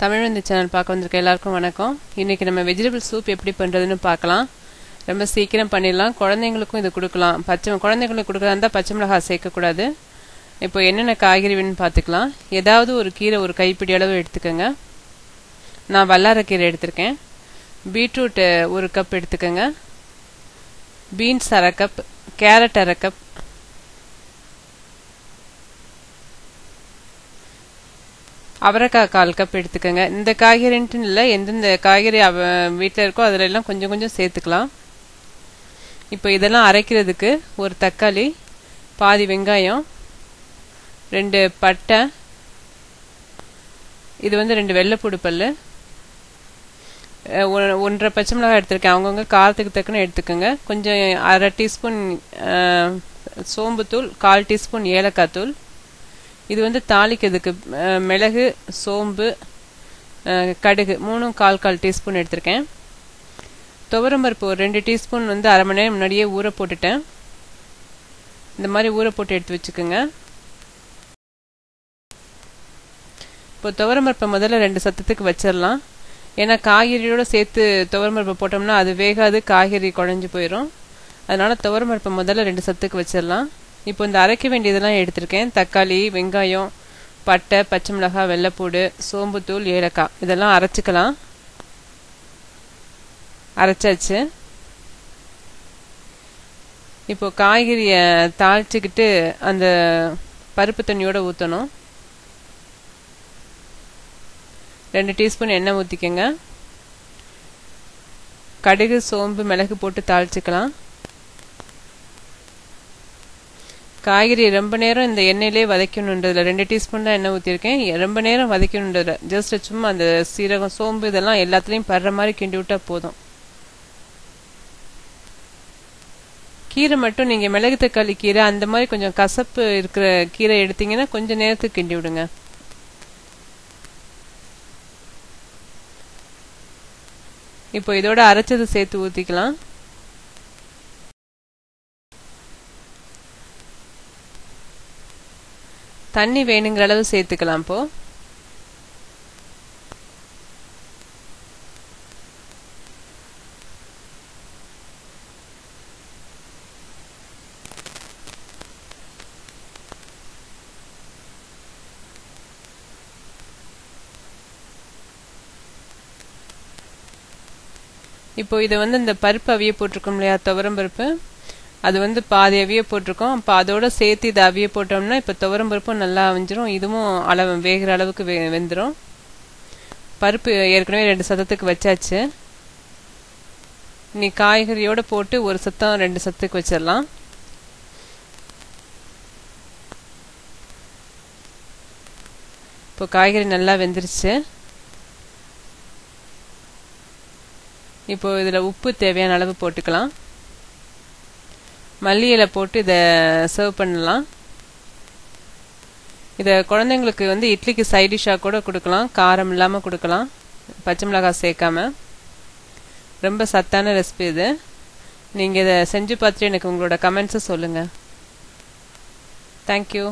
தமிழ் வந்து சேனல் பார்க்க வந்திருக்க எல்லாருக்கும் வணக்கம். இன்றைக்கி நம்ம வெஜிடபிள் சூப் எப்படி பண்ணுறதுன்னு பார்க்கலாம். ரொம்ப சீக்கிரம் பண்ணிடலாம். குழந்தைங்களுக்கும் இது கொடுக்கலாம். பச்சை குழந்தைங்களுக்கு கொடுக்குறதா இருந்தால் பச்சை மிளகாய் சேர்க்கக்கூடாது. இப்போ என்னென்ன காய்கறி வேணும்னு பார்த்துக்கலாம். ஏதாவது ஒரு கீரை ஒரு கைப்பிடி அளவு எடுத்துக்கோங்க. நான் வல்லாரக்கீரை எடுத்திருக்கேன். பீட்ரூட் ஒரு கப் எடுத்துக்கோங்க. பீன்ஸ் அரை கப் கேரட் அரை கப் அவரைக்காய் கால் கப் எடுத்துக்கோங்க. இந்த காய்கறின்ட்டு இல்லை எந்தெந்த காய்கறி அவ வீட்டில் இருக்கோ அதில் எல்லாம் கொஞ்சம் கொஞ்சம் சேர்த்துக்கலாம். இப்போ இதெல்லாம் அரைக்கிறதுக்கு ஒரு தக்காளி பாதி வெங்காயம் ரெண்டு பட்டை இது வந்து ரெண்டு வெள்ளைப்பூடு பல் ஒன்றரை பச்சை மிளகாய் எடுத்திருக்கேன். அவங்கவுங்க காரத்துக்கு தக்கன எடுத்துக்கோங்க. கொஞ்சம் அரை டீஸ்பூன் சோம்புத்தூள் கால் டீஸ்பூன் ஏலக்காய் தூள் இது வந்து தாளிக்கிறதுக்கு மிளகு சோம்பு கடுகு மூணும் கால் கால் டீஸ்பூன் எடுத்திருக்கேன். துவரம்பருப்பு ஒரு ரெண்டு டீஸ்பூன் வந்து அரை மணி நேரம் முன்னாடியே ஊற போட்டுட்டேன். இந்த மாதிரி ஊற போட்டு எடுத்து வச்சுக்கோங்க. இப்போ துவரம்பருப்பை முதல்ல ரெண்டு சத்தத்துக்கு வச்சிடலாம். ஏன்னா காய்கறியோடு சேர்த்து துவரம்பருப்பை போட்டோம்னா அது வேகாது காய்கறி குழஞ்சி போயிடும் அதனால் துவரம்பருப்பை முதல்ல ரெண்டு சத்துக்கு வச்சிடலாம். இப்போ இந்த அரைக்க வேண்டியதெல்லாம் எடுத்திருக்கேன். தக்காளி வெங்காயம் பட்டை பச்சை மிளகாய் வெள்ளைப்பூடு சோம்புத்தூள் ஏலக்காய். இதெல்லாம் அரைச்சிக்கலாம். அரைச்சாச்சு. இப்போ காய்கறியை தாளிச்சுக்கிட்டு அந்த பருப்பு தண்ணியோடு ஊற்றணும் ரெண்டு டீஸ்பூன் எண்ணெய் ஊற்றிக்கோங்க கடுகு சோம்பு மிளகு போட்டு தாளிச்சுக்கலாம். காய்கறி ரொம்ப நேரம் இந்த எண்ணெயிலே வதக்கணுன்றதுல ரெண்டு டீஸ்பூன் தான் எண்ணெய் ஊற்றிருக்கேன் ரொம்ப நேரம் வதக்கணுன்றதுல ஜஸ்ட் சும்மா அந்த சீரகம் சோம்பு இதெல்லாம் எல்லாத்துலேயும் படுற மாதிரி கிண்டி விட்டா போதும். கீரை மட்டும் நீங்கள் மிளகு தக்காளி கீரை அந்த மாதிரி கொஞ்சம் கசப்பு இருக்கிற கீரை எடுத்தீங்கன்னா கொஞ்சம் நேரத்துக்கு கிண்டி விடுங்க. இப்போ இதோட அரைச்சது சேர்த்து ஊற்றிக்கலாம் தண்ணி வேணுங்கிற அளவு சேர்த்துக்கலாம் இப்போ இப்போ இதை வந்து இந்த பருப்பு அவிய போட்டிருக்கோம் இல்லையா துவரம் பருப்பு? அது வந்து பாதி அவிய போட்டிருக்கோம். அப்போ அதோட சேர்த்து இதை அவிய போட்டோம்னா இப்போ துவரம் பருப்பும் நல்லா அவிஞ்சிரும் இதுவும் அளவு வேகிற அளவுக்கு வெ வெந்துடும் பருப்பு ஏற்கனவே ரெண்டு சத்தத்துக்கு வச்சாச்சு. நீ காய்கறியோட போட்டு ஒரு சத்தம் ரெண்டு சத்துக்கு வச்சிடலாம். இப்போ காய்கறி நல்லா வெந்துருச்சு. இப்போ இதில் உப்பு தேவையான அளவு போட்டுக்கலாம். மல்லி இலை போட்டு இதை சர்வ் பண்ணலாம். இதை குழந்தைங்களுக்கு வந்து இட்லிக்கு சைட் டிஷ்ஷாக கூட கொடுக்கலாம். காரம் இல்லாமல் கொடுக்கலாம். பச்சை மிளகாய் சேர்க்காம. ரொம்ப சத்தான ரெசிபி இது. நீங்கள் இதை செஞ்சு பார்த்துட்டு எனக்கு உங்களோட கமெண்ட்ஸை சொல்லுங்கள் தேங்க்யூ